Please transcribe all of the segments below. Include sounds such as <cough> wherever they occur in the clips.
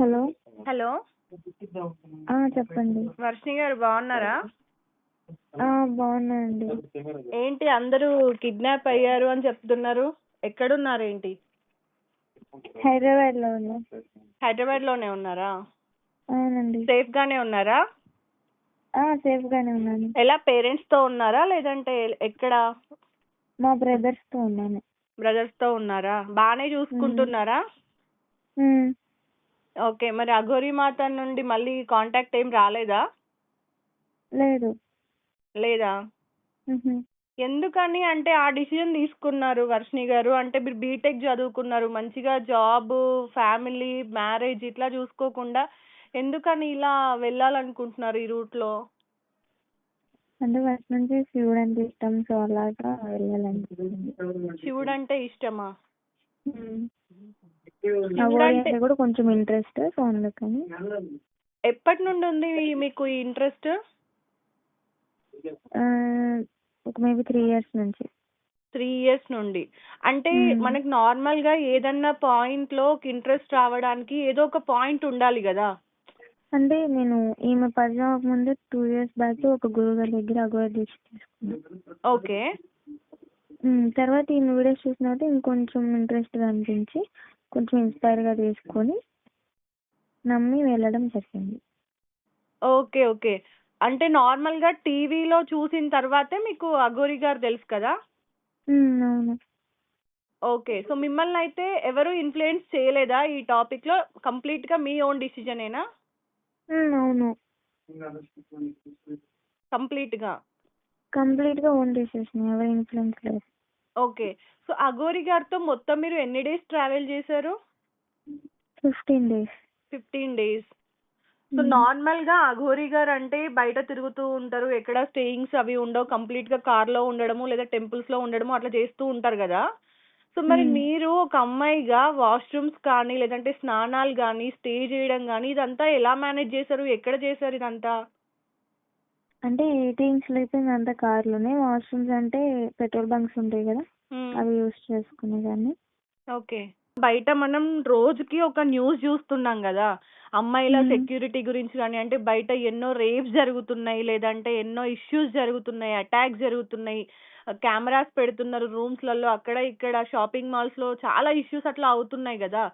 Hello hello చెప్పండి. వర్షిణి గారు బాగున్నారా? ఆ, బాగున్నానండి. ఏంటి అందరూ కిడ్నాప్ అయ్యారు అని చెప్తున్నారు. ఎక్కడున్నారు ఏంటి హైదరాబాద్లో ఉన్నా. హైదరాబాద్లోనే ఉన్నారా? అవునండి. సేఫ్ గానే ఉన్నారా? ఆ, సేఫ్గానే ఉన్నాను. ఎలా పేరెంట్స్తో ఉన్నారా? లేదంటే ఎక్కడ? మా బ్రదర్స్తో ఉన్నాను. బ్రదర్స్తో ఉన్నారా? బానే చూసుకుంటున్నారా? ఓకే మరి అఘోరి మాత నుండి మళ్ళీ కాంటాక్ట్ ఏం రాలేదా? లేదు. లేదా. ఎందుకని అంటే ఆ డిసిజన్ తీసుకున్నారు వర్షిణి గారు. అంటే మీరు బీటెక్ చదువుకున్నారు మంచిగా జాబ్ ఫ్యామిలీ మ్యారేజ్ ఇట్లా చూసుకోకుండా ఎందుకని ఇలా వెళ్ళాలనుకుంటున్నారు ఈ రూట్లో? అంటే ఫస్ట్ నుంచి శివుడు అంటే ఇష్టం సో అలాగా శివుడు అంటే ఇష్టమా? కూడా కొంచెం ఇంట్రెస్ట్ సో అందుకని ఎప్పటి నుండి ఉంది మీకు ఈ ఇంట్రెస్ట్ ఒక మేబీ త్రీ ఇయర్స్ నుంచి. త్రీ ఇయర్స్ నుండి. అంటే. మనకి నార్మల్గా ఏదన్నా పాయింట్లో ఇంట్రెస్ట్ రావడానికి ఏదో ఒక పాయింట్ ఉండాలి కదా. అంటే నేను ఈమె పరిచయం ముందే టూ ఇయర్స్ బ్యాక్ ఒక గురువు గారి దగ్గర అగోరి దీక్ష తీసుకున్నాను ఓకే. తర్వాత ఈ వీడియోస్ చూసిన తర్వాత ఇంకొంచెం ఇంట్రెస్ట్గా అనిపించి కొంచెం ఇన్స్పైర్గా తీసుకొని నమ్మి వెళ్ళడం జరిగింది. Okay okay. అంటే నార్మల్గా టీవీలో చూసిన తర్వాతే మీకు అఘోరి గారు తెలుసు కదా? ఉమ్, అవును. ఓకే. సో మిమ్మల్ని అయితే ఎవరు ఇన్ఫ్లుయెన్స్ చేయలేదా ఈ టాపిక్లో కంప్లీట్గా మీ ఓన్ డిసిజనేనా? ఉమ్, అవును. కంప్లీట్గా కంప్లీట్గా ఓన్ డిసిషన్ ఎవరి ఇన్ఫ్లుయెన్స్ లేదు ఓకే. సో అఘోరి గారితో మొత్తం మీరు ఎన్ని డేస్ ట్రావెల్ చేశారు? Fifteen days. Fifteen days. So నార్మల్గా అఘోరి గారు అంటే బయట తిరుగుతూ ఉంటారు. ఎక్కడ స్టేయింగ్స్ అవి ఉండవు. కంప్లీట్గా కార్లో ఉండడము లేదా టెంపుల్స్లో ఉండడము అట్లా చేస్తూ ఉంటారు కదా. సో మరి. మీరు ఒక అమ్మాయిగా వాష్రూమ్స్ కానీ లేదంటే స్నానాలు కానీ స్టే చేయడం కానీ ఇదంతా ఎలా మేనేజ్ చేశారు? ఎక్కడ చేశారు ఇదంతా? అంటే ఎయిటీన్స్ అయిపోయింది అంతా కార్లోనే వాష్రూమ్స్ అంటే పెట్రోల్ బంక్స్ ఉంటాయి కదా. అవి యూస్ చేసుకునేదాన్ని ఓకే బయట మనం రోజుకి ఒక న్యూస్ చూస్తున్నాం కదా అమ్మాయిల మ్మ్. సెక్యూరిటీ గురించి కానీ అంటే బయట ఎన్నో రేప్స్ జరుగుతున్నాయి లేదంటే ఎన్నో ఇష్యూస్ జరుగుతున్నాయి అటాక్స్ జరుగుతున్నాయి కెమెరాస్ పెడుతున్నారు రూమ్స్లలో అక్కడ ఇక్కడ షాపింగ్ మాల్స్లో చాలా ఇష్యూస్ అట్లా అవుతున్నాయి కదా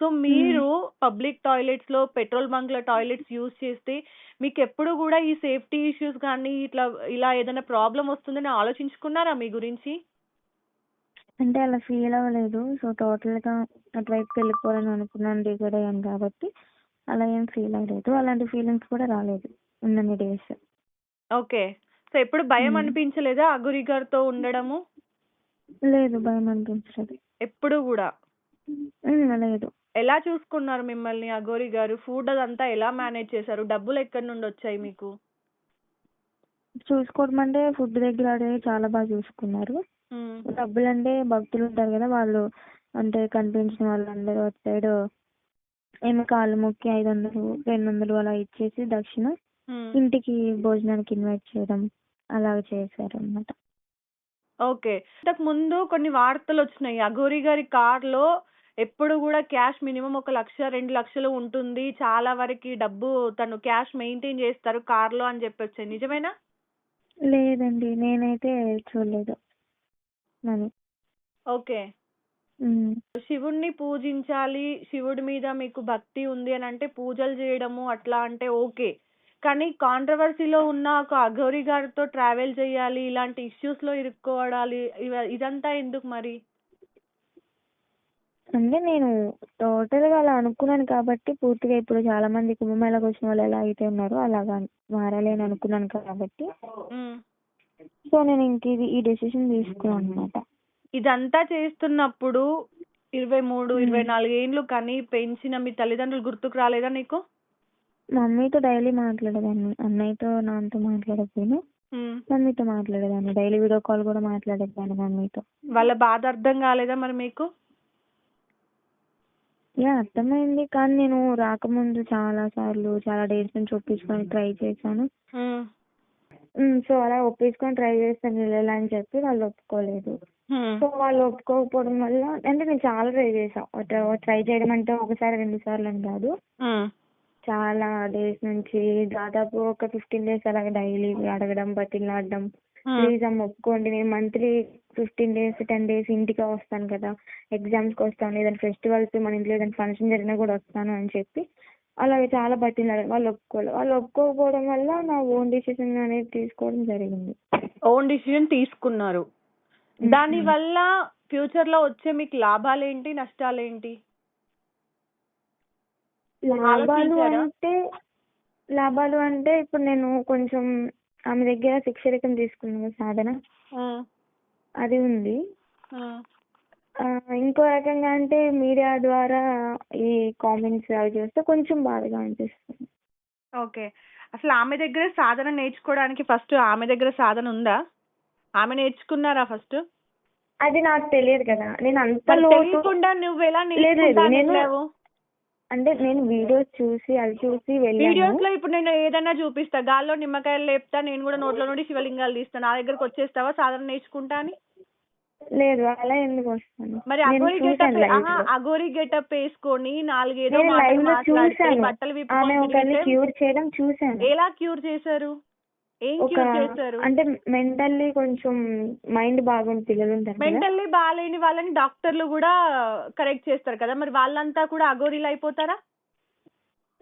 సో మీరు పబ్లిక్ టాయిలెట్స్లో పెట్రోల్ బంక్లో టాయిలెట్స్ యూజ్ చేస్తే మీకు ఎప్పుడు కూడా ఈ సేఫ్టీ ఇష్యూస్ కానీ ఇట్లా ఇలా ఏదైనా ప్రాబ్లం వస్తుందని ఆలోచించుకున్నారా మీ గురించి? అంటే అలా ఫీల్ అవ్వలేదు. సో టోటల్గా అటువైపుకి వెళ్ళిపోవాలని అనుకున్నాను డిగ్రేడ్ అయ్యాను కాబట్టి అలా ఏం ఫీల్ అవ్వలేదు. అలాంటి ఫీలింగ్స్ కూడా రాలేదు ఉన్నన్ని డేస్. ఓకే. సో ఎప్పుడు భయం మ్మ్. అనిపించలేదా అగురి గారితో ఉండడము? లేదు భయం అనిపించలేదు. ఎప్పుడు కూడా? లేదు. ఎలా చూసుకున్నారు మిమ్మల్ని అఘోరి గారు? ఫుడ్ అదంతా ఎలా మేనేజ్ చేశారు? డబ్బులు ఎక్కడి నుండి వచ్చాయి మీకు? చూసుకోవడం అంటే ఫుడ్ దగ్గర చాలా బాగా చూసుకున్నారు. డబ్బులు అంటే భక్తులు ఉంటారు కదా వాళ్ళు అంటే కనిపించిన వాళ్ళందరూ అటు సైడ్ ఏమి కాళ్ళు మొక్కి ఐదు వందలు రెండు వందలు అలా ఇచ్చేసి దక్షిణ. ఇంటికి భోజనానికి ఇన్వైట్ చేయడం అలాగ చేశారు అన్నమాట ఓకే. ఇంతకు ముందు కొన్ని వార్తలు వచ్చినాయి. అఘోరి గారి కార్లో ఎప్పుడు కూడా క్యాష్ మినిమం ఒక లక్ష రెండు లక్షలు ఉంటుంది. చాలా వరకు డబ్బు తను క్యాష్ మెయింటైన్ చేస్తారు కార్లో అని చెప్పి వచ్చాయి నిజమేనా? లేదండి నేనైతే చూడలేదు. Money okay. ఉమ్. శివుణ్ణి పూజించాలి. శివుడి మీద మీకు భక్తి ఉంది అని అంటే పూజలు చేయడము అట్లా అంటే ఓకే. కానీ కాంట్రవర్సీలో ఉన్న ఒక అఘోరి గారితో ట్రావెల్ చేయాలి ఇలాంటి ఇష్యూస్లో ఇరుక్కోవడాలి ఇవ- ఇదంతా ఎందుకు మరి? అంటే నేను టోటల్గా అలా అనుకున్నాను కాబట్టి పూర్తిగా ఇప్పుడు చాలా మంది కుంభమేళకు వచ్చిన వాళ్ళు ఎలా అయితే ఉన్నారో అలాగా మారాలి అని అనుకున్నాను కాబట్టి. సో నేను ఇంక ఇది ఈ డెసిషన్ తీసుకున్నాను అనమాట ఇదంతా చేస్తున్నప్పుడు ఇరవై మూడు. ఇరవై నాలుగు ఏండ్లు కానీ పెంచిన మీ తల్లిదండ్రులు గుర్తుకు రాలేదా నీకు? మమ్మీతో డైలీ మాట్లాడేదాన్ని. అన్నయ్యతో నాన్నతో మాట్లాడకపోయినా మ్మ్. మమ్మీతో మాట్లాడేదాన్ని. డైలీ వీడియో కాల్ కూడా మాట్లాడేదాన్ని మమ్మీతో. వాళ్ళ బాధ అర్థం కాలేదా మరి మీకు? యా అర్థమైంది కానీ నేను రాకముందు చాలా సార్లు చాలా డేస్ నుంచి ఒప్పించుకొని ట్రై చేశాను మ్మ్. ఉమ్, సో అలా ఒప్పించుకొని ట్రై చేస్తాను వెళ్ళాలని చెప్పి వాళ్ళు ఒప్పుకోలేదు. సో వాళ్ళు ఒప్పుకోకపోవడం వల్ల అంటే నేను చాలా ట్రై చేసా ట్రై చేయడం అంటే ఒకసారి రెండు సార్లు అని కాదు. చాలా డేస్ నుంచి దాదాపు ఒక ఫిఫ్టీన్ డేస్ అలాగే డైలీ అడగడం బతిలాడడం హ్మ్. ప్లీజ్ అమ్మ ఒప్పుకోండి. నేను monthly fifteen days ten days ఇంటికి వస్తాను కదా. ఎగ్జామ్స్కి వస్తాను. ఏదైనా ఫెస్టివల్స్ మన ఇంట్లో ఏదైనా ఫంక్షన్ జరిగినా కూడా వస్తాను అని చెప్పి అలాగే చాలా బతిలాడారు వాళ్ళు ఒప్పుకోలేదు వాళ్ళు ఒప్పుకోకపోవడం వల్ల నా ఓన్ డిసిషన్ అనేది తీసుకోవడం జరిగింది. ఓన్ డిసిజన్ తీసుకున్నారు. మ్మ్. దాని వల్ల ఫ్యూచర్లో వచ్చే మీకు లాభాలేంటి నష్టాలేంటి? లాభాలు ఆలోచించారా? అంటే లాభాలు అంటే ఇప్పుడు నేను కొంచెం ఆమె దగ్గర శిక్షరికం తీసుకున్నాను కదా సాధన. అది ఉంది. ఇంకో రకంగా అంటే మీడియా ద్వారా ఈ కామెంట్స్ అవి చూస్తే కొంచెం బాధగా అనిపిస్తుంది. ఓకే. అసలు ఆమె దగ్గర సాధన నేర్చుకోవడానికి ఫస్ట్ ఆమె దగ్గర సాధన ఉందా? ఆమె నేర్చుకున్నారా ఫస్ట్? అది నాకు తెలియదు కదా. నేను అంత తెలియకుండా నువ్వు ఎలా నేర్చుకుంటా అంటే నేను వీడియోస్ చూసి అవి చూసి వీడియోస్లో ఇప్పుడు నేను ఏదైనా చూపిస్తా. గాల్లో నిమ్మకాయలు లేపుతా నేను కూడా నోట్లో నుండి శివలింగాలు తీస్తా. నా దగ్గరకు వచ్చేస్తావా? సాధన నేర్చుకుంటా అని? లేదు అలా ఎందుకు వస్తాను? మరి నేను అగోరి గెటప్ live ఆహా లో. అగోరి గెటప్ వేసుకొని నాలుగేదో నేను మాటలు లైవ్లో మాట్లాడితే చూశాను. బట్టలు ఆమె విప్పుకొని ఒకరిని క్యూర్ చేయడం చూశాను. ఎలా క్యూర్ చేశారు? ఒక అంటే మెంటల్లీ కొంచెం మైండ్ బాగుంది పిల్లలు ఉంటారు మెంటల్లీ బాగాలేని వాళ్ళని డాక్టర్లు కూడా కరెక్ట్ చేస్తారు కదా. మరి వాళ్ళంతా కూడా అగోరీలు అయిపోతారా?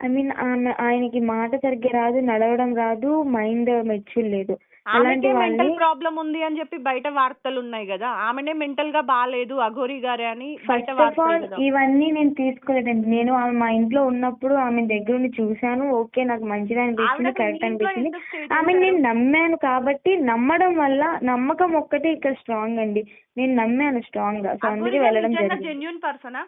ఐ మీన్ ఆమె ఆయనకి మాట సరిగ్గా రాదు నడవడం రాదు మైండ్ మెచ్యూర్ లేదు. ఆమెకే మెంటల్ ప్రాబ్లం ఉంది అని చెప్పి బయట వార్తలు ఉన్నాయి కదా. ఆమెనే మెంటల్గా బాగాలేదు అఘోరి గారే అని బయట ఫస్ట్ ఆఫ్ వార్తలు ఆల్ కదా ఇవన్నీ నేను తీసుకోలేదండి. నేను ఆమె మా ఇంట్లో ఉన్నప్పుడు ఆమె దగ్గర ఉండి చూశాను. ఓకే నాకు మంచిది అనిపించింది కరెక్ట్ మీ ఇంట్లో అనిపించింది ఎందుకు stay ఆమె చేశారు? నేను నమ్మాను కాబట్టి నమ్మడం వల్ల నమ్మకం ఒక్కటే ఇక్కడ స్ట్రాంగ్ అండి. నేను నమ్మాను స్ట్రాంగ్గా. సో అఘోరి అందుకే గారు వెళ్ళడం నిజంగా జరిగింది. జెన్యున్ పర్సనా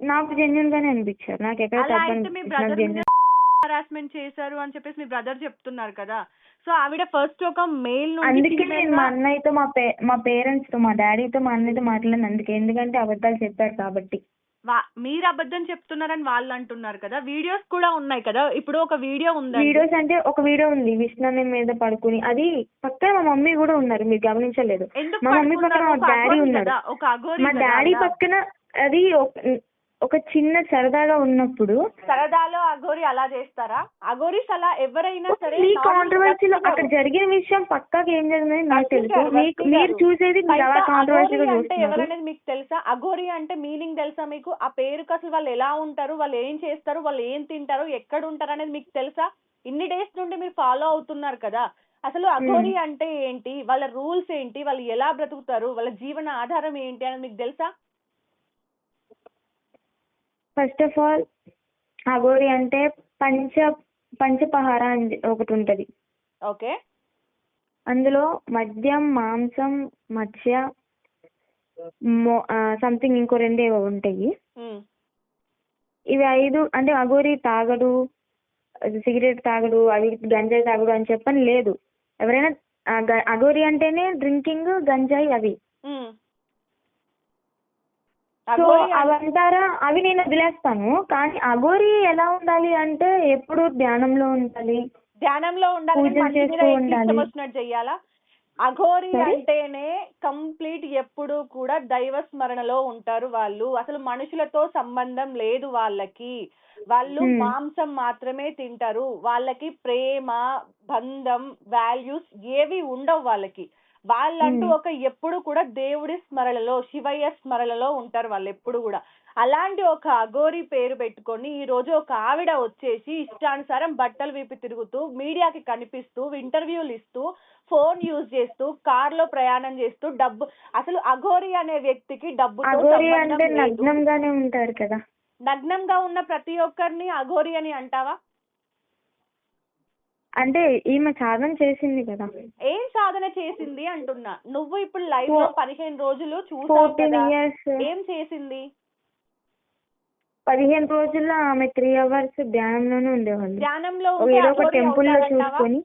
నాకు జెన్యున్ గానే అనిపించారు. నాకు ఎక్కడ అలా తప్పు అయితే మీ అనిపించలేదు నాకు బ్రదర్ genuine- హరాస్మెంట్ చేశారు అని చెప్పేసి మీ బ్రదర్ చెప్తున్నారు కదా. సో ఆవిడ ఫస్ట్ ఒక మెయిల్ అందుకే నేను మా అన్నయ్యతో మా పే మా పేరెంట్స్తో మా డాడీతో మా అన్నయ్యతో మాట్లాడిన అందుకే ఎందుకంటే అబద్ధాలు చెప్పారు కాబట్టి. మీరు అబద్ధం చెప్తున్నారని వాళ్ళు అంటున్నారు కదా. వీడియోస్ కూడా ఉన్నాయి కదా. ఇప్పుడు ఒక వీడియో ఉందండి. వీడియోస్ అంటే ఒక వీడియో ఉంది. విష్ణు మీద పడుకుని. అది పక్కన మా మమ్మీ కూడా ఉన్నారు. మీరు గమనించలేదు. మా మమ్మీ పక్కన? మా డాడీ అఘోరి మా డాడీ. పక్కన అది ఒక- చిన్న సరదాగా ఉన్నప్పుడు సరదాలో అఘోరి అలా చేస్తారా? అఘోరీస్ అలా ఎవరైనా సరే మీ కాంట్రవర్సీలో. అక్కడ జరిగిన విషయం పక్కాగా ఏం జరిగిందని నాకు తెలుసు. మీకు మీరు. చూసేది మీరు అలా బయట కాంట్రవర్సీగా అఘోరి అంటే చూస్తున్నారు. ఎవరనేది మీకు తెలుసా? అఘోరి అంటే మీనింగ్ తెలుసా మీకు? ఆ పేరుకి అసలు వాళ్ళు ఎలా ఉంటారు? వాళ్ళు ఏం చేస్తారు? వాళ్ళు ఏం తింటారు? ఎక్కడ ఉంటారు అనేది మీకు తెలుసా? ఇన్ని డేస్ నుండి మీరు ఫాలో అవుతున్నారు కదా. అసలు అఘోరి అంటే ఏంటి? వాళ్ళ రూల్స్ ఏంటి? వాళ్ళు ఎలా బ్రతుకుతారు? వాళ్ళ జీవన ఆధారం ఏంటి అనేది మీకు తెలుసా? ఫస్ట్ ఆఫ్ ఆల్ అఘోరి అంటే పంచ పంచపహార అని ఒకటి ఉంటది ఓకే. అందులో మద్యం మాంసం మత్స్య సంథింగ్ ఇంకో రెండు ఉంటాయి. ఇవి ఐదు అంటే అఘోరి తాగడు సిగరెట్ తాగడు అవి గంజాయి తాగడు అని చెప్పని లేదు. ఎవరైనా అఘోరి అంటేనే డ్రింకింగ్ గంజాయి అవి. సో అవంటారా అవి నేను వదిలేస్తాను. కానీ అఘోరి ఎలా ఉండాలి అంటే ఎప్పుడు ధ్యానంలో ఉండాలి? ధ్యానంలో ఉండాలి వచ్చినట్టు చెయ్యాలా? అఘోరి? అంటేనే కంప్లీట్ ఎప్పుడు కూడా దైవ స్మరణలో ఉంటారు వాళ్ళు. అసలు మనుషులతో సంబంధం లేదు వాళ్ళకి. వాళ్ళు. మాంసం మాత్రమే తింటారు. వాళ్ళకి ప్రేమ బంధం వాల్యూస్ ఏవి ఉండవు వాళ్ళకి. వాళ్ళంటూ. ఒక ఎప్పుడు కూడా దేవుడి స్మరణలో శివయ్య స్మరణలో ఉంటారు వాళ్ళు ఎప్పుడు కూడా అలాంటి ఒక అఘోరి పేరు పెట్టుకొని ఈ రోజు ఒక ఆవిడ వచ్చేసి ఇష్టానుసారం బట్టలు విప్పి తిరుగుతూ మీడియాకి కనిపిస్తూ ఇంటర్వ్యూలు ఇస్తూ ఫోన్ యూజ్ చేస్తూ కార్లో ప్రయాణం చేస్తూ డబ్బు అసలు అఘోరి అనే వ్యక్తికి లేదు. నగ్నంగానే ఉంటారు కదా నగ్నంగా ఉన్న ప్రతి ఒక్కరిని అఘోరి అని అంటావా అంటే ఈమె సాధన చేసింది కదా. ఏం సాధన చేసింది అంటున్నా. నువ్వు ఇప్పుడు లైవ్లో పదిహేను రోజులు చూసావు కదా. ఇయర్స్ ఏం చేసింది? పదిహేను రోజుల్లో ఆమె త్రీ అవర్స్ ధ్యానంలోనే ఉండేవాళ్ళు. ధ్యానంలో ఉంటే ఏదో ఒక టెంపుల్లో అవుతారంటావా? చూసుకొని.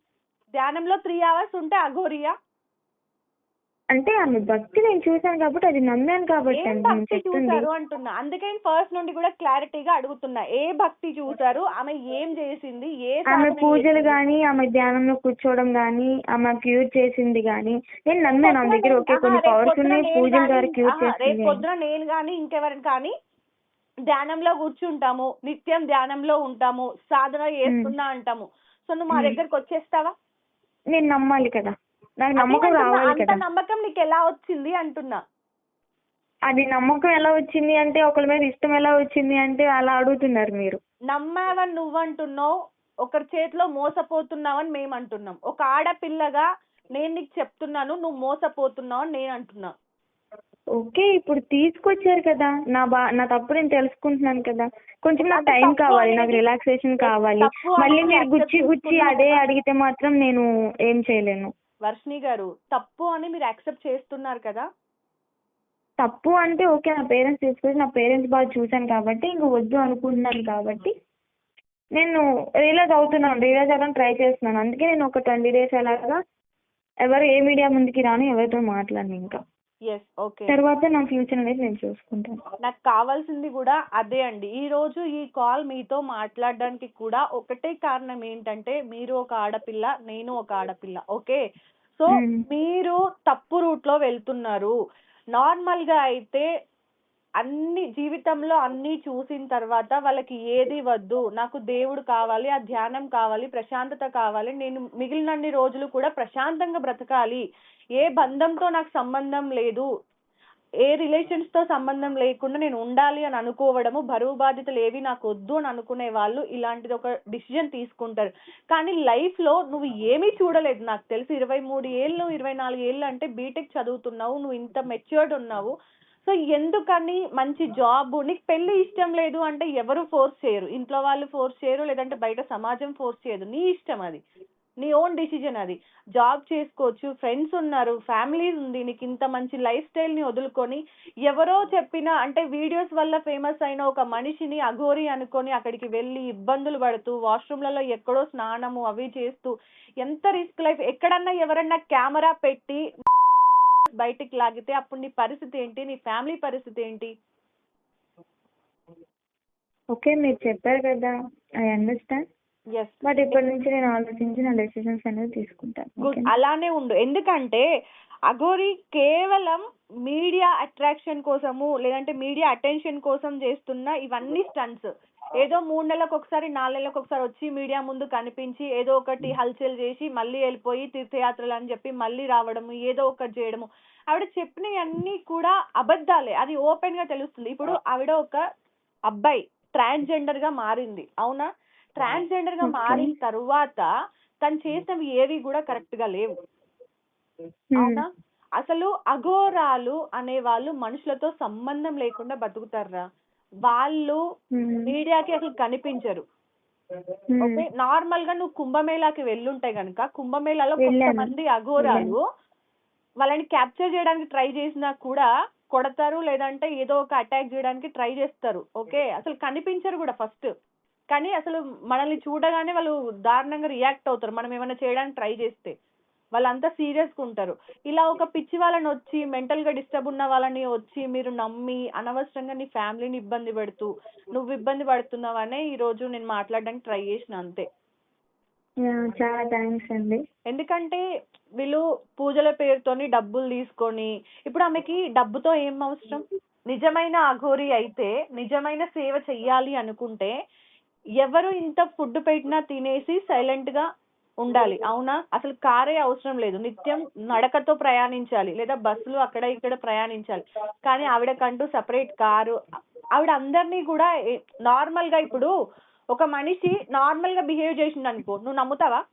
ధ్యానంలో త్రీ అవర్స్ ఉంటే అఘోరియా? అంటే ఆమె భక్తి నేను చూశాను కాబట్టి అది నమ్మాను కాబట్టి ఏం అండి నేను భక్తి చెప్తుంది. చూసారు అంటున్నా. అందుకే ఫస్ట్ నుండి కూడా క్లారిటీగా అడుగుతున్నా. ఏ భక్తి చూసారు ఆమె ఏం చేసింది? ఏ ఆమె సాధన పూజలు చేసింది? గాని ఆమె ధ్యానంలో కూర్చోవడం గాని ఆమె క్యూర్ చేసింది గాని నేను నమ్మాను ఆమె దగ్గర. ఓకే ఆహా, కొన్ని రేపు పవర్స్ పొద్దున ఉన్నాయి నేను పూజల ద్వారా గాని- క్యూర్ ఆహా, రేపు చేసింది. పొద్దున నేను కానీ ఇంకెవరిని కానీ ధ్యానంలో కూర్చుంటాము. నిత్యం ధ్యానంలో ఉంటాము. సాధన చేస్తున్నా అంటాము. సో నువ్వు మా మ్మ్. దగ్గరకు వచ్చేస్తావా? నేను నమ్మాలి కదా. నాకు నమ్మకం అంటున్నా, రావాలి అంత కదా. నమ్మకం నీకు ఎలా వచ్చింది అంటున్నా. అది నమ్మకం ఎలా వచ్చింది అంటే ఒకరి మీద ఇష్టం ఎలా వచ్చింది అంటే అలా అడుగుతున్నారు మీరు. నమ్మావని నువ్వంటున్నావు ఒకరి చేతిలో మోసపోతున్నావని మేము అంటున్నాం ఒక ఆడపిల్లగా నేను నీకు చెప్తున్నాను నువ్వు మోసపోతున్నావు అని నేను అంటున్నా. ఓకే ఇప్పుడు తీసుకొచ్చారు కదా. నా బా నా తప్పు నేను తెలుసుకుంటున్నాను కదా. కొంచెం నాకు టైం కావాలి నాకు రిలాక్సేషన్ కావాలి. మళ్ళీ మీరు గుచ్చి గుచ్చి అదే. అడిగితే మాత్రం నేను ఏం చేయలేను. వర్షిణి గారు తప్పు అని మీరు యాక్సెప్ట్ చేస్తున్నారు కదా? తప్పు అంటే ఓకే నా పేరెంట్స్ తీసుకొచ్చి నా పేరెంట్స్ బాగా చూశాను కాబట్టి ఇంక వద్దు అనుకుంటున్నాను కాబట్టి నేను రియలైజ్ అవుతున్నాను రియలైజ్ అవ్వడానికి ట్రై చేస్తున్నాను. అందుకే నేను ఒక ట్వంటీ డేస్ అలాగా ఎవరు ఏ మీడియా ముందుకి రాను ఎవరితో మాట్లాడను ఇంకా. ఎస్ ఓకే తర్వాత నా ఫ్యూచర్ అనేది నేను చూసుకుంటాను. నాకు కావాల్సింది కూడా అదే అండి. ఈ రోజు ఈ కాల్ మీతో మాట్లాడడానికి కూడా ఒకటే కారణం ఏంటంటే మీరు ఒక ఆడపిల్ల నేను ఒక ఆడపిల్ల ఓకే? సో. మీరు తప్పు రూట్లో వెళ్తున్నారు. నార్మల్గా అయితే అన్ని జీవితంలో అన్ని చూసిన తర్వాత వాళ్ళకి ఏది వద్దు నాకు దేవుడు కావాలి ఆ ధ్యానం కావాలి ప్రశాంతత కావాలి నేను మిగిలినన్ని రోజులు కూడా ప్రశాంతంగా బ్రతకాలి. ఏ బంధంతో నాకు సంబంధం లేదు. ఏ రిలేషన్స్తో సంబంధం లేకుండా నేను ఉండాలి అని అనుకోవడము బరువు బాధ్యతలు ఏవి నాకు వద్దు అని అనుకునే వాళ్ళు ఇలాంటిది ఒక డిసిజన్ తీసుకుంటారు. కానీ లైఫ్లో నువ్వు ఏమీ చూడలేదు. నాకు తెలిసి ఇరవై మూడు ఏళ్ళు ఇరవై నాలుగు ఏళ్ళు అంటే బీటెక్ చదువుతున్నావు నువ్వు ఇంత మెచ్యూర్డ్ ఉన్నావు. సో ఎందుకని మంచి జాబ్ నీకు పెళ్ళి ఇష్టం లేదు అంటే ఎవరు ఫోర్స్ చేయరు. ఇంట్లో వాళ్ళు ఫోర్స్ చేయరు లేదంటే బయట సమాజం ఫోర్స్ చేయదు. నీ ఇష్టం అది. నీ ఓన్ డిసిజన్ అది. జాబ్ చేసుకోవచ్చు ఫ్రెండ్స్ ఉన్నారు ఫ్యామిలీస్ ఉంది నీకు ఇంత మంచి లైఫ్ స్టైల్ని వదులుకొని ఎవరో చెప్పిన అంటే వీడియోస్ వల్ల ఫేమస్ అయిన ఒక మనిషిని అఘోరి అనుకొని అక్కడికి వెళ్ళి ఇబ్బందులు పడుతూ వాష్రూమ్లలో ఎక్కడో స్నానము అవి చేస్తూ ఎంత రిస్క్ లైఫ్ ఎక్కడన్నా ఎవరన్నా కెమెరా పెట్టి <laughs> బయటికి లాగితే అప్పుడు నీ పరిస్థితి ఏంటి? నీ ఫ్యామిలీ పరిస్థితి ఏంటి? ఓకే మీరు చెప్పారు కదా ఐ అండర్స్టాండ్ బట్ ఇప్పటి నుంచి నేను ఆలోచించి నా డెసిషన్స్ అనేది తీసుకుంటాను. గుడ్? అలానే ఉండు. ఎందుకంటే అఘోరి కేవలం మీడియా అట్రాక్షన్ కోసము లేదంటే మీడియా అటెన్షన్ కోసం చేస్తున్న ఇవన్నీ స్టంట్స్ ఏదో మూడు నెలలకు ఒకసారి నాలుగు నెలలకు ఒకసారి వచ్చి మీడియా ముందు కనిపించి ఏదో ఒకటి హల్చల్ చేసి మళ్ళీ వెళ్ళిపోయి తీర్థయాత్రలు అని చెప్పి మళ్ళీ రావడము ఏదో ఒకటి చేయడము. ఆవిడ చెప్పినవన్నీ కూడా అబద్ధాలే. అది ఓపెన్గా తెలుస్తుంది. ఇప్పుడు ఆవిడ ఒక అబ్బాయి ట్రాన్స్జెండర్గా మారింది. అవునా? ట్రాన్స్జెండర్గా. మారిన తరువాత తను చేసినవి ఏవి కూడా కరెక్ట్గా లేవు. అవునా అసలు అఘోరాలు అనే వాళ్ళు మనుషులతో సంబంధం లేకుండా బతుకుతారా వాళ్ళు. మీడియాకి అసలు కనిపించరు. ఓకే నార్మల్గా నువ్వు కుంభమేళాకి వెళ్ళుంటే గనుక కుంభమేళాలో. కొంతమంది అఘోరాలు వాళ్ళని క్యాప్చర్ చేయడానికి ట్రై చేసినా కూడా కొడతారు లేదంటే ఏదో ఒక అటాక్ చేయడానికి ట్రై చేస్తారు ఓకే అసలు కనిపించరు కూడా ఫస్ట్ కానీ అసలు మనల్ని చూడగానే వాళ్ళు దారుణంగా రియాక్ట్ అవుతారు. మనం ఏమైనా చేయడానికి ట్రై చేస్తే వాళ్ళంతా సీరియస్గా ఉంటారు. ఇలా ఒక పిచ్చి వాళ్ళని వచ్చి మెంటల్గా డిస్టర్బ్ ఉన్న వాళ్ళని వచ్చి మీరు నమ్మి అనవసరంగా నీ ఫ్యామిలీని ఇబ్బంది పెడుతూ నువ్వు ఇబ్బంది పడుతున్నావనే ఈ రోజు నేను మాట్లాడడానికి ట్రై చేసిన అంతే. చాలా థ్యాంక్స్ అండి. ఎందుకంటే వీళ్ళు పూజల పేరుతోని డబ్బులు తీసుకొని ఇప్పుడు ఆమెకి డబ్బుతో ఏం అవసరం? నిజమైన అఘోరి అయితే నిజమైన సేవ చెయ్యాలి అనుకుంటే ఎవరు ఇంత ఫుడ్ పెట్టినా తినేసి సైలెంట్గా ఉండాలి. అవునా? అసలు కారే అవసరం లేదు. నిత్యం నడకతో ప్రయాణించాలి లేదా బస్సులు అక్కడ ఇక్కడ ప్రయాణించాలి. కానీ ఆవిడకంటూ సపరేట్ కారు. ఆవిడ అందరినీ కూడా నార్మల్గా ఇప్పుడు ఒక మనిషి నార్మల్గా బిహేవ్ చేసిండు అనుకో నువ్వు నమ్ముతావా.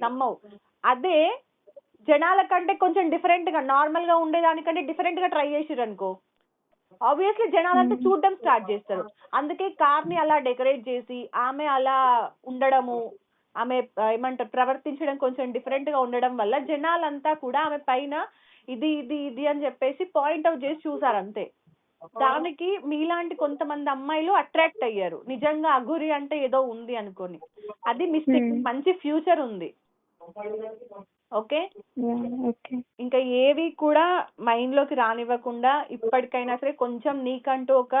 నమ్మవు. అదే జనాల కంటే కొంచెం డిఫరెంట్గా నార్మల్గా ఉండేదానికంటే డిఫరెంట్గా ట్రై చేసిర్రు అనుకో ఆబ్వియస్లీ జనాలంతా Hmm. చూడడం స్టార్ట్ చేస్తారు. అందుకే కార్ని అలా డెకరేట్ చేసి ఆమె అలా ఉండడము ఆమె ఏమంటారు ప్రవర్తించడం కొంచెం డిఫరెంట్గా ఉండడం వల్ల జనాలంతా కూడా ఆమె పైన ఇది ఇది ఇది అని చెప్పేసి పాయింట్ అవుట్ చేసి చూసారు అంతే దానికి మీలాంటి కొంతమంది అమ్మాయిలు అట్రాక్ట్ అయ్యారు. నిజంగా అఘోరి అంటే ఏదో ఉంది అనుకొని. అది మిస్టేక్. Hmm. మంచి ఫ్యూచర్ ఉంది. ఓకే? ఇంకా ఏవి కూడా మైండ్లోకి రానివ్వకుండా ఇప్పటికైనా సరే కొంచెం నీకంటూ ఒక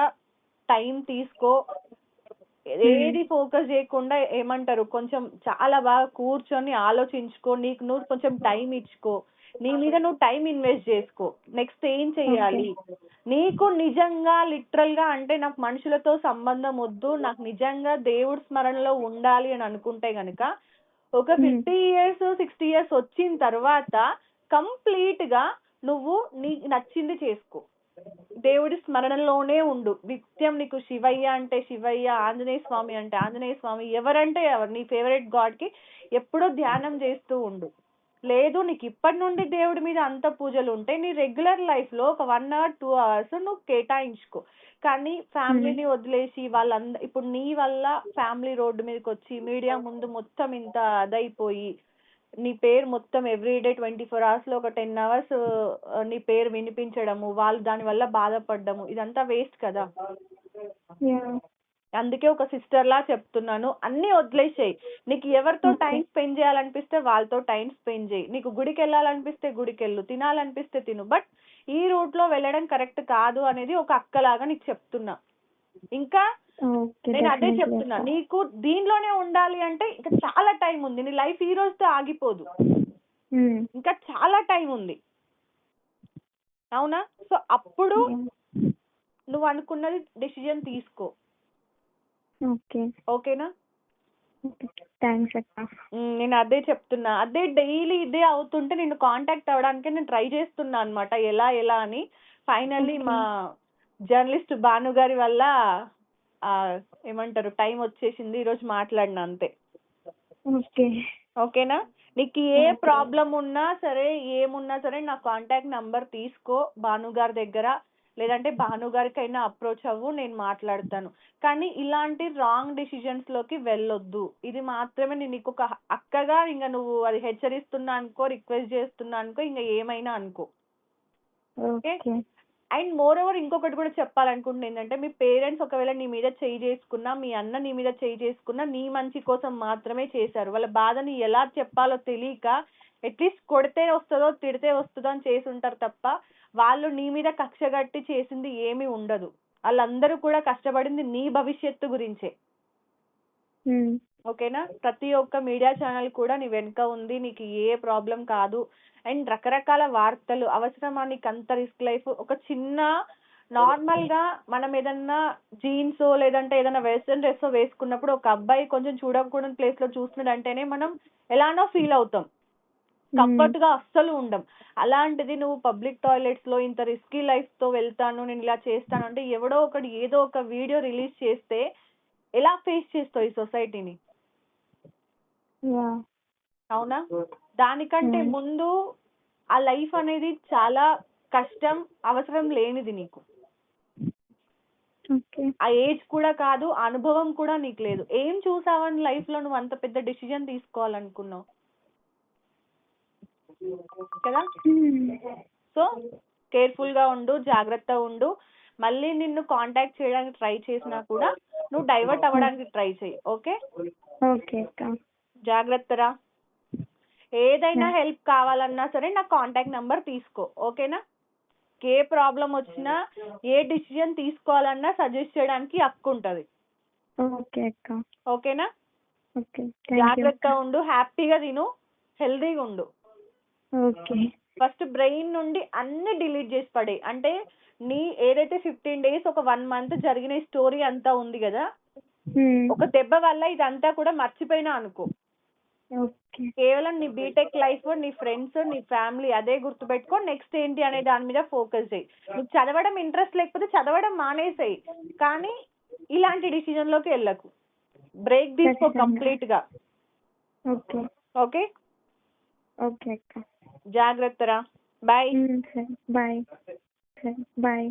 టైం తీసుకో. ఏది ఫోకస్ చేయకుండా ఏమంటారు? కొంచెం చాలా బాగా కూర్చొని ఆలోచించుకో. నీకు నువ్వు కొంచెం టైం ఇచ్చుకో. నీ మీద నువ్వు టైం ఇన్వెస్ట్ చేసుకో. నెక్స్ట్ ఏం చెయ్యాలి నీకు నిజంగా లిటరల్గా అంటే నాకు మనుషులతో సంబంధం వద్దు. నాకు నిజంగా దేవుడి స్మరణలో ఉండాలి అని అనుకుంటే గనుక ఒక. ఫిఫ్టీ ఇయర్స్ సిక్స్టీ ఇయర్స్ వచ్చిన తర్వాత కంప్లీట్గా నువ్వు నీ నచ్చింది చేసుకో. దేవుడి స్మరణలోనే ఉండు. నిత్యం నీకు శివయ్య అంటే శివయ్య ఆంజనేయ స్వామి అంటే ఆంజనేయ స్వామి ఎవరంటే ఎవరు నీ ఫేవరెట్ గాడ్కి ఎప్పుడో ధ్యానం చేస్తూ ఉండు. లేదు నీకు ఇప్పటి నుండి దేవుడి మీద అంత పూజలు ఉంటే నీ రెగ్యులర్ లైఫ్లో ఒక వన్ అవర్ టూ అవర్స్ నువ్వు కేటాయించుకో. కానీ ఫ్యామిలీని వదిలేసి వాళ్ళంద ఇప్పుడు నీ వల్ల ఫ్యామిలీ రోడ్డు మీదకి వచ్చి మీడియా ముందు మొత్తం ఇంత అదైపోయి నీ పేరు మొత్తం ఎవ్రీడే ట్వంటీ ఫోర్ అవర్స్లో ఒక టెన్ అవర్స్ నీ పేరు వినిపించడము వాళ్ళు దాని వల్ల బాధపడ్డము ఇదంతా వేస్ట్ కదా. అందుకే ఒక సిస్టర్ లా చెప్తున్నాను. అన్ని వదిలేసేయి. నీకు ఎవరితో. టైం స్పెండ్ చేయాలనిపిస్తే వాళ్ళతో టైం స్పెండ్ చేయి. నీకు గుడికి వెళ్ళాలనిపిస్తే గుడికి వెళ్ళు తినాలనిపిస్తే తిను. బట్ ఈ రూట్లో వెళ్ళడం కరెక్ట్ కాదు అనేది ఒక అక్కలాగా నీకు చెప్తున్నా. ఇంకా నేను అదే చెప్తున్నా. నీకు దీనిలోనే ఉండాలి అంటే ఇంకా చాలా టైం ఉంది. నీ లైఫ్ ఈ రోజుతో ఆగిపోదు. ఇంకా చాలా టైం ఉంది. అవునా? సో అప్పుడు నువ్వు అనుకున్నది డెసిజన్ తీసుకో. ఓకే. ఓకేనా? ఓకే థ్యాంక్స్ అక్క. నేను అదే చెప్తున్నా. అదే డైలీ ఇదే అవుతుంటే నిన్ను కాంటాక్ట్ అవ్వడానికి నేను ట్రై చేస్తున్నా అన్నమాట. ఎలా ఎలా అని. ఫైనల్లీ. మా జర్నలిస్ట్ భాను గారి వల్ల ఏమంటారు టైం వచ్చేసింది ఈరోజు మాట్లాడిన అంతే. ఓకే. ఓకేనా? నీకు ఏ. ప్రాబ్లం ఉన్నా సరే ఏమున్నా సరే నా కాంటాక్ట్ నంబర్ తీసుకో భాను గారి దగ్గర. లేదంటే భాను గారికైనా అప్రోచ్ అవ్వు నేను మాట్లాడతాను. కానీ ఇలాంటి రాంగ్ డిసిజన్స్లోకి వెళ్ళొద్దు. ఇది మాత్రమే నేను నీకు ఒక అక్కగా ఇంకా నువ్వు అది హెచ్చరిస్తున్నా అనుకో రిక్వెస్ట్ చేస్తున్నా అనుకో ఇంకా ఏమైనా అనుకో. ఓకే అండ్ మోర్ ఓవర్ ఇంకొకటి కూడా చెప్పాలనుకుంటున్నా ఏంటంటే మీ పేరెంట్స్ ఒకవేళ నీ మీద చేయి చేసుకున్నా మీ అన్న నీ మీద చేయి చేసుకున్నా నీ మంచి కోసం మాత్రమే చేశారు. వాళ్ళ బాధని ఎలా చెప్పాలో తెలియక అట్లీస్ట్ కొడితే వస్తుందో తిడితే వస్తుందో అని చేసి ఉంటారు తప్ప వాళ్ళు నీ మీద కక్ష కట్టి చేసింది ఏమీ ఉండదు. వాళ్ళందరూ కూడా కష్టపడింది నీ భవిష్యత్తు గురించే. ఓకేనా? ప్రతి ఒక్క మీడియా ఛానల్ కూడా నీ వెనుక ఉంది నీకు ఏ ప్రాబ్లం కాదు. అండ్ రకరకాల వార్తలు అవసరమా నీకు అంత రిస్క్ లైఫ్? ఒక చిన్న నార్మల్గా మనం ఏదన్నా జీన్స్ లేదంటే ఏదైనా వెస్ట్రన్ డ్రెస్ వేసుకున్నప్పుడు ఒక అబ్బాయి కొంచెం చూడకూడని ప్లేస్లో చూస్తున్నాడు అంటేనే మనం ఎలానో ఫీల్ అవుతాం. కంఫర్ట్గా అస్సలు ఉండం. అలాంటిది నువ్వు పబ్లిక్ టాయిలెట్స్లో ఇంత రిస్కీ లైఫ్తో వెళ్తాను నేను ఇలా చేస్తాను అంటే ఎవడో ఒకటి ఏదో ఒక వీడియో రిలీజ్ చేస్తే ఎలా ఫేస్ చేస్తావు ఈ సొసైటీని? యా. అవునా? దానికంటే Hmm. ముందు ఆ లైఫ్ అనేది చాలా కష్టం అవసరం లేనిది నీకు. ఓకే. ఆ ఏజ్ కూడా కాదు అనుభవం కూడా నీకు లేదు. ఏం చూసావని లైఫ్లో నువ్వు అంత పెద్ద డిసిజన్ తీసుకోవాలనుకున్నావు? కదా? సో కేర్ఫుల్గా ఉండు జాగ్రత్త ఉండు. మళ్ళీ నిన్ను కాంటాక్ట్ చేయడానికి ట్రై చేసినా కూడా నువ్వు డైవర్ట్ అవ్వడానికి ట్రై చేయి ఓకే ఓకే అక్క. జాగ్రత్తరా ఏదైనా. హెల్ప్ కావాలన్నా సరే నా కాంటాక్ట్ నంబర్ తీసుకో ఓకేనా? ఏ ప్రాబ్లం వచ్చినా ఏ డిసిజన్ తీసుకోవాలన్నా సజెస్ట్ చేయడానికి హక్కు ఉంటది. ఓకే అక్క. ఓకేనా? ఓకే థ్యాంక్ యూ జాగ్రత్త ఉండు హ్యాపీగా తిను హెల్దీగా ఉండు. ఓకే. ఫస్ట్ బ్రెయిన్ నుండి అన్ని డిలీట్ చేసి పడే అంటే నీ ఏదైతే ఫిఫ్టీన్ డేస్ ఒక వన్ మంత్ జరిగిన స్టోరీ అంతా ఉంది కదా ఒక దెబ్బ వల్ల ఇదంతా కూడా మర్చిపోయినా అనుకో. కేవలం నీ బీటెక్ లైఫ్ నీ ఫ్రెండ్స్ నీ ఫ్యామిలీ అదే గుర్తుపెట్టుకో నెక్స్ట్ ఏంటి అనే దాని మీద ఫోకస్ చేయి. నీకు చదవడం ఇంట్రెస్ట్ లేకపోతే చదవడం మానేసేయి. కానీ ఇలాంటి డిసిజన్లోకి వెళ్ళకు. బ్రేక్ తీసుకో. కంప్లీట్గా ఓకే. ఓకే? ఓకే అక్క. జాగ్రత్తరా బాయ్ సరే బాయ్ సరే బాయ్